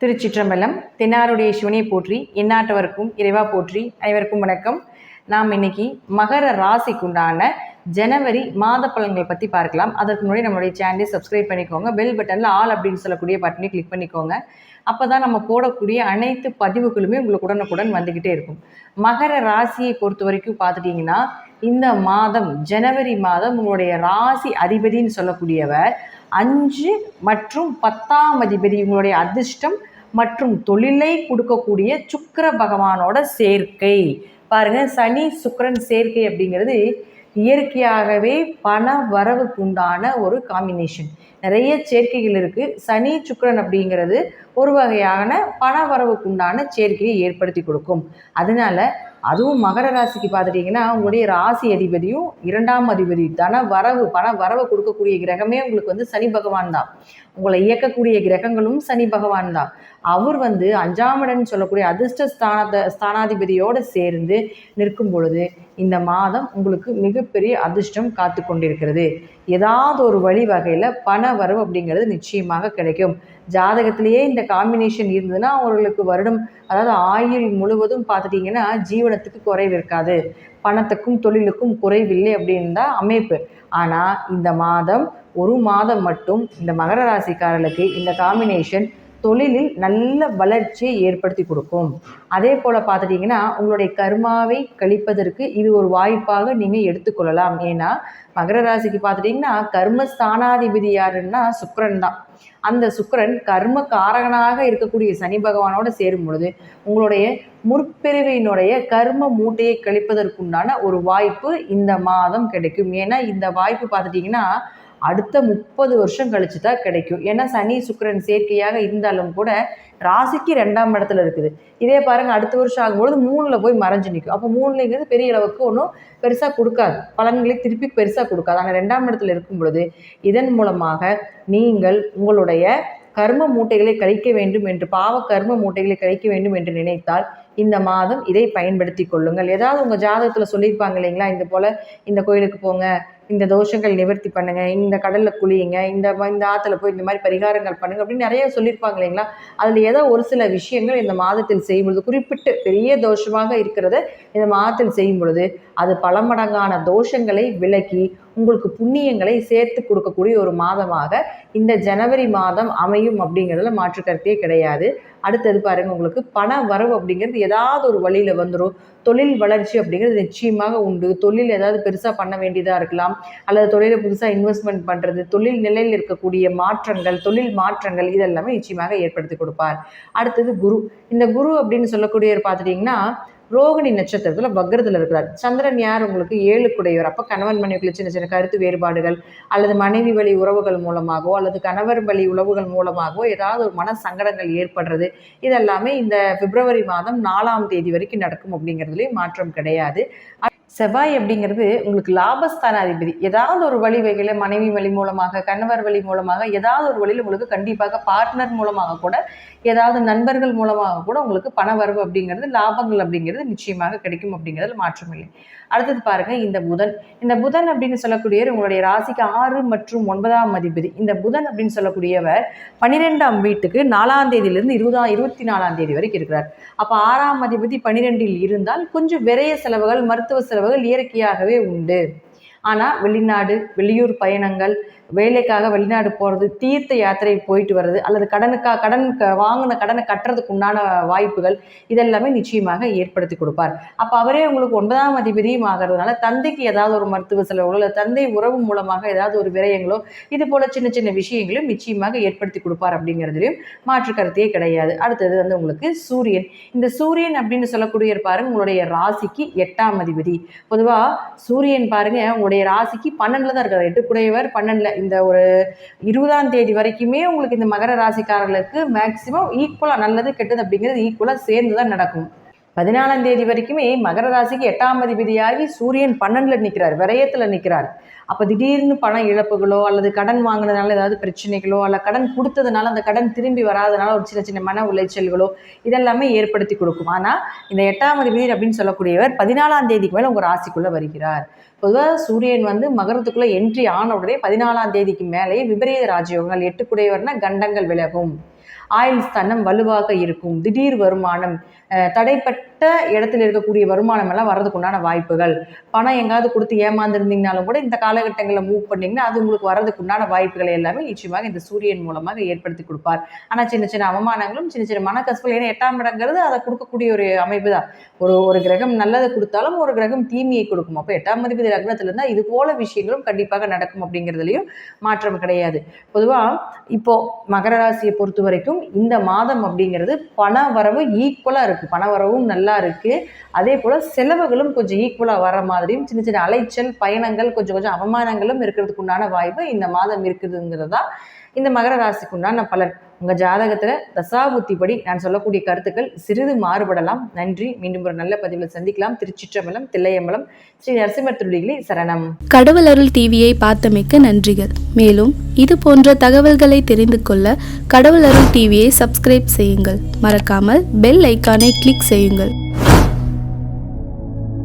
திருச்சிற்றம்பலம் தென்னாருடைய சிவனை போற்றி எந்நாட்டவருக்கும் இறைவா போற்றி அனைவருக்கும் வணக்கம். நாம் இன்னைக்கு மகர ராசிக்குண்டான ஜனவரி மாத பலன்களை பற்றி பார்க்கலாம். அதற்கு முன்னாடி நம்மளுடைய சேனலை சப்ஸ்கிரைப் பண்ணிக்கோங்க. பெல் பட்டனில் ஆல் அப்படின்னு சொல்லக்கூடிய பட்டனை கிளிக் பண்ணிக்கோங்க. அப்போ தான் நம்ம போடக்கூடிய அனைத்து பதிவுகளுமே உங்களுக்கு உடனுக்குடன் வந்துக்கிட்டே இருக்கும். மகர ராசியை பொறுத்த வரைக்கும் பார்த்துட்டிங்கன்னா இந்த மாதம் ஜனவரி மாதம் உங்களுடைய ராசி அதிபதின்னு சொல்லக்கூடியவர் அஞ்சு மற்றும் பத்தாம் அதிபதி உங்களுடைய அதிர்ஷ்டம் மற்றும் தொழிலை கொடுக்கக்கூடிய சுக்கர பகவானோட சேர்க்கை. பாருங்க சனி சுக்கரன் சேர்க்கை அப்படிங்கிறது இயற்கையாகவே பண வரவுக்கு உண்டான ஒரு காம்பினேஷன் நிறைய சேர்க்கைகள் இருக்குது சனி சுக்கரன் அப்படிங்கிறது ஒரு வகையான பண வரவுக்கு உண்டான சேர்க்கையை ஏற்படுத்தி கொடுக்கும். அதனால அதுவும் மகர ராசிக்கு பார்த்துட்டிங்கன்னா உங்களுடைய ராசி அதிபதியும் இரண்டாம் அதிபதி தன வரவு பண வரவு கொடுக்கக்கூடிய கிரகமே உங்களுக்கு வந்து சனி பகவான் தான். உங்களை இயக்கக்கூடிய கிரகங்களும் சனி பகவான் தான். அவர் வந்து அஞ்சாமடன் சொல்லக்கூடிய அதிர்ஷ்ட ஸ்தானத்தை ஸ்தானாதிபதியோடு சேர்ந்து நிற்கும் பொழுது இந்த மாதம் உங்களுக்கு மிகப்பெரிய அதிர்ஷ்டம் காத்து கொண்டிருக்கிறது. ஏதாவது ஒரு வழி வகையில் பண வரவு அப்படிங்கிறது நிச்சயமாக கிடைக்கும். ஜாதகத்திலேயே இந்த காம்பினேஷன் இருந்ததுன்னா அவர்களுக்கு வருடம் அதாவது ஆயுள் முழுவதும் பார்த்துட்டிங்கன்னா ஜீவனத்துக்கு குறைவு இருக்காது. பணத்துக்கும் தொழிலுக்கும் குறைவில்லை அப்படின்னு தான் அமைப்பு. ஆனால் இந்த மாதம் ஒரு மாதம் மட்டும் இந்த மகர ராசிக்காரர்களுக்கு இந்த காம்பினேஷன் தொழிலில் நல்ல வளர்ச்சியை ஏற்படுத்தி கொடுக்கும். அதே போல் பார்த்துட்டிங்கன்னா உங்களுடைய கர்மாவை கழிப்பதற்கு இது ஒரு வாய்ப்பாக நீங்கள் எடுத்துக்கொள்ளலாம். ஏன்னா மகர ராசிக்கு பார்த்துட்டிங்கன்னா கர்ம ஸ்தானாதிபதி யாருன்னா சுக்கரன் தான். அந்த சுக்கரன் கர்ம காரகனாக இருக்கக்கூடிய சனி பகவானோட சேரும் பொழுது உங்களுடைய முற்பிரிவினுடைய கர்ம மூட்டையை கழிப்பதற்குண்டான ஒரு வாய்ப்பு இந்த மாதம் கிடைக்கும். ஏன்னா இந்த வாய்ப்பு பார்த்துட்டிங்கன்னா அடுத்த முப்பது வருஷம் கழிச்சு தான் கிடைக்கும். ஏன்னா சனி சுக்கரன் சேர்க்கையாக இருந்தாலும் கூட ராசிக்கு ரெண்டாம் இடத்துல இருக்குது. இதே பாருங்கள் அடுத்த வருஷம் ஆகும்பொழுது மூணில் போய் மறைஞ்சு நிற்கும் அப்போ மூணுலேங்கிறது பெரிய அளவுக்கு ஒன்றும் பெருசாக கொடுக்காது. பலன்களை திருப்பி பெருசாக கொடுக்காது. ஆனால் ரெண்டாம் இடத்துல இருக்கும் பொழுது இதன் மூலமாக நீங்கள் உங்களுடைய கர்ம மூட்டைகளை கழிக்க வேண்டும் என்று பாவ கர்ம மூட்டைகளை கழிக்க வேண்டும் என்று நினைத்தால் இந்த மாதம் இதை பயன்படுத்தி கொள்ளுங்கள். ஏதாவது உங்கள் ஜாதகத்தில் சொல்லியிருப்பாங்க இல்லைங்களா? இந்த போல் இந்த கோயிலுக்கு போங்க இந்த தோஷங்கள் நிவர்த்தி பண்ணுங்க இந்த கடலில் குளியுங்க இந்த இந்த ஆற்றுல போய் இந்த மாதிரி பரிகாரங்கள் பண்ணுங்க அப்படின்னு நிறைய சொல்லியிருப்பாங்க இல்லைங்களா? அதில் ஏதோ ஒரு சில விஷயங்கள் இந்த மாதத்தில் செய்யும் பொழுது குறிப்பிட்டு பெரிய தோஷமாக இருக்கிறத இந்த மாதத்தில் செய்யும் பொழுது அது பல மடங்கான தோஷங்களை விலக்கி உங்களுக்கு புண்ணியங்களை சேர்த்து கொடுக்கக்கூடிய ஒரு மாதமாக இந்த ஜனவரி மாதம் அமையும் அப்படிங்கிறதுல மாற்று கருத்தே கிடையாது. அடுத்தது பாருங்கள் உங்களுக்கு பண வரவு அப்படிங்கிறது ஏதாவது ஒரு வழியில் வந்துடும் தொழில் வளர்ச்சி அப்படிங்கிறது நிச்சயமாக உண்டு. தொழில் ஏதாவது பெருசாக பண்ண வேண்டியதாக இருக்கலாம். அல்லது தொழிலை புதுசாக இன்வெஸ்ட்மெண்ட் பண்ணுறது தொழில் நிலையில் இருக்கக்கூடிய மாற்றங்கள் தொழில் மாற்றங்கள் இதெல்லாமே நிச்சயமாக ஏற்படுத்தி கொடுப்பார். அடுத்தது குரு. இந்த குரு அப்படின்னு சொல்லக்கூடியவர் பார்த்துட்டிங்கன்னா ரோகிணி நட்சத்திரத்தில் வக்ரத்தில் இருக்கிறார். சந்திரன் யார்? உங்களுக்கு ஏழு குடையவர். அப்போ கணவன் மனைவிக்குள்ள சின்ன சின்ன கருத்து வேறுபாடுகள் அல்லது மனைவி வழி உறவுகள் மூலமாகவோ அல்லது கணவர் வழி உறவுகள் மூலமாகவோ ஏதாவது ஒரு மன சங்கடங்கள் ஏற்படுறது இதெல்லாமே இந்த பிப்ரவரி மாதம் நாலாம் தேதி வரைக்கும் நடக்கும் அப்படிங்கிறதுலேயும் மாற்றம் கிடையாது. செவ்வாய் அப்படிங்கிறது உங்களுக்கு லாபஸ்தான அதிபதி ஏதாவது ஒரு வழி வகையில் மனைவி வழி மூலமாக கணவர் வழி மூலமாக ஏதாவது ஒரு வழியில் உங்களுக்கு கண்டிப்பாக பார்ட்னர் மூலமாக கூட ஏதாவது நண்பர்கள் மூலமாக கூட உங்களுக்கு பண வரவு அப்படிங்கிறது லாபங்கள் அப்படிங்கிறது நிச்சயமாக கிடைக்கும் அப்படிங்கிறதுல மாற்றம் இல்லை. அடுத்தது பாருங்க இந்த புதன். இந்த புதன் அப்படின்னு சொல்லக்கூடிய உங்களுடைய ராசிக்கு ஆறு மற்றும் ஒன்பதாம் அதிபதி. இந்த புதன் அப்படின்னு சொல்லக்கூடியவர் பன்னிரெண்டாம் வீட்டுக்கு நாலாம் தேதியிலிருந்து இருபதாம் இருபத்தி நாலாம் தேதி வரைக்கும் இருக்கிறார். அப்போ ஆறாம் அதிபதி பன்னிரெண்டில் இருந்தால் கொஞ்சம் விரைய செலவுகள் மருத்துவ செலவுகள் இயற்கையாகவே உண்டு. ஆனால் வெளிநாடு வெளியூர் பயணங்கள் வேலைக்காக வெளிநாடு போகிறது தீர்த்த யாத்திரை போயிட்டு வர்றது அல்லது கடனுக்காக கடன் வாங்கின கடனை கட்டுறதுக்கு உண்டான வாய்ப்புகள் இதெல்லாமே நிச்சயமாக ஏற்படுத்தி கொடுப்பார். அப்போ அவரே உங்களுக்கு ஒன்பதாம் அதிபதியும் ஆகிறதுனால தந்தைக்கு ஏதாவது ஒரு மருத்துவ செலவுகளோ இல்லை தந்தை உறவு மூலமாக ஏதாவது ஒரு விரயங்களோ இது போல் சின்ன சின்ன விஷயங்களும் நிச்சயமாக ஏற்படுத்தி கொடுப்பார் அப்படிங்கிறதுலையும் மாற்று கருத்தையே கிடையாது. அடுத்தது வந்து உங்களுக்கு சூரியன். இந்த சூரியன் அப்படின்னு சொல்லக்கூடிய பாருங்க உங்களுடைய ராசிக்கு எட்டாம் அதிபதி. பொதுவாக சூரியன் பாருங்க உங்களுடைய ராசிக்கு பன்னெண்டில் தான் இருக்கார். எட்டு குடையவர் பன்னெண்டில். இந்த ஒரு இருபதாம் தேதி வரைக்குமே உங்களுக்கு இந்த மகர ராசிக்காரர்களுக்கு மேக்சிமம் ஈக்குவலாக நல்லது கெட்டது அப்படிங்கிறது ஈக்குவலாக சேர்ந்து தான் நடக்கும். பதினாலாம் தேதி வரைக்குமே மகர ராசிக்கு எட்டாம் அதிபதியாகி சூரியன் பன்னெண்டில் நிற்கிறார் விரயத்தில் நிற்கிறார் அப்போ திடீர்னு பணம் இழப்புகளோ அல்லது கடன் வாங்கினதுனால ஏதாவது பிரச்சனைகளோ அல்ல கடன் கொடுத்ததுனால அந்த கடன் திரும்பி வராதனால ஒரு சின்ன சின்ன மன உளைச்சல்களோ இதெல்லாமே ஏற்படுத்தி கொடுக்கும். ஆனால் இந்த எட்டாம் அதிபதி அப்படின்னு சொல்லக்கூடியவர் பதினாலாம் தேதிக்கு மேலே உங்கள் ராசிக்குள்ளே வருகிறார். பொதுவாக சூரியன் வந்து மகரத்துக்குள்ளே என்ட்ரி ஆன உடனே பதினாலாம் தேதிக்கு மேலேயே விபரீத ராஜயோகங்கள் எட்டுக்குடையவர்னா கண்டங்கள் விலகும். ஆயுள் ஸ்தானம் வலுவாக இருக்கும். திடீர் வருமானம் தடைப்பட்ட இடத்துல இருக்கக்கூடிய வருமானம் எல்லாம் வர்றதுக்கு உண்டான வாய்ப்புகள். பணம் எங்காவது கொடுத்து ஏமாந்துருந்தீங்கனாலும் கூட இந்த காலகட்டங்களில் மூவ் பண்ணிங்கன்னா அது உங்களுக்கு வர்றதுக்கு உண்டான வாய்ப்புகளை எல்லாமே நிச்சயமாக இந்த சூரியன் மூலமாக ஏற்படுத்தி கொடுப்பார். ஆனால் சின்ன சின்ன அவமானங்களும் சின்ன சின்ன மனக்கசப்புகள் ஏன்னா எட்டாம் இடங்கிறது அதை கொடுக்கக்கூடிய ஒரு அமைப்பு தான். ஒரு ஒரு கிரகம் நல்லதை கொடுத்தாலும் ஒரு கிரகம் தீமையை கொடுக்கும். அப்போ எட்டாம் அதிபதி லக்னத்தில் இருந்தால் இது போல விஷயங்களும் கண்டிப்பாக நடக்கும் அப்படிங்கிறதுலையும் மாற்றம் கிடையாது. பொதுவாக இப்போ மகர ராசியை பொறுத்த வரைக்கும் இந்த மாதம் அப்படிங்கிறது பண வரவு ஈக்குவலாக இருக்குது பண வரவும் நல்லா இருக்குது அதே போல் செலவுகளும் கொஞ்சம் ஈக்குவலாக வர மாதிரியும் சின்ன சின்ன அலைச்சல் பயணங்கள் கொஞ்சம் கொஞ்சம் அவமானங்களும் இருக்கிறதுக்கு உண்டான வாய்ப்பு இந்த மாதம் இருக்குதுங்கிறது தான் இந்த மகர ராசிக்கு உண்டான பலன். உங்கள் ஜாதகத்தில் தசாபுத்திப்படி நான் சொல்லக்கூடிய கருத்துக்கள் சிறிது மாறுபடலாம். நன்றி. மீண்டும் ஒரு நல்ல பதிவில் சந்திக்கலாம். திருச்சிற்றம்பலம் தில்லையம்பலம் ஸ்ரீ நரசிம்மர் திருடிகளி சரணம். கடவுள் அருள் டிவியை பார்த்தமைக்க நன்றிகள். மேலும் இது போன்ற தகவல்களை தெரிந்து கொள்ள கடவுள் அருள் டிவியை சப்ஸ்கிரைப் செய்யுங்கள். மறக்காமல் பெல் ஐக்கானை கிளிக் செய்யுங்கள்.